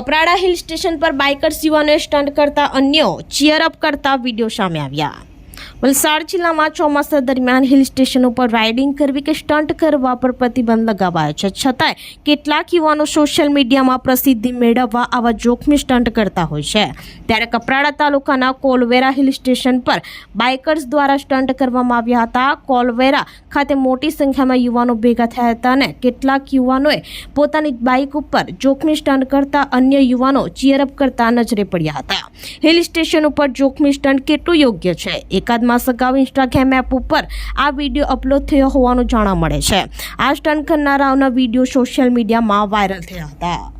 Kaprada hill station પર bikers યુવાનોએ stunt કરતા અન્યો ચીયરઅપ કરતા વીડિયો સામે આવ્યા. વલસાડ જિલ્લામાં ચોમાસા દરમિયાન હિલ સ્ટેશન ઉપર રાઇડિંગ કરવી કે સ્ટન્ટ કરવા પર પ્રતિબંધ લગાવાયો છે. છતાંય કેટલાક યુવાનો સોશિયલ મીડિયામાં પ્રસિદ્ધિ મેળવવા આવા જોખમી સ્ટન્ટ કરતા હોય છે. ત્યારે કપરાડા તાલુકાના કોલવેરા હિલ સ્ટેશન પર બાઇકર્સ દ્વારા સ્ટન્ટ કરવામાં આવ્યા હતા. કોલવેરા ખાતે મોટી સંખ્યામાં યુવાનો ભેગા થયા હતા અને કેટલાક યુવાનોએ પોતાની બાઇક ઉપર જોખમી સ્ટન્ટ કરતા અન્ય યુવાનો ચીયરઅપ કરતા નજરે પડ્યા હતા. હિલ સ્ટેશન ઉપર જોખમી સ્ટન્ટ કેટલું યોગ્ય છે? એકાદ માસ અગાઉ ઇન્સ્ટાગ્રામ એપ ઉપર આ વીડિયો અપલોડ થયો હોવાનું જાણવા મળે છે. આ સ્ટન્ટ કરનારાઓના વીડિયો સોશિયલ મીડિયામાં વાયરલ થયા હતા.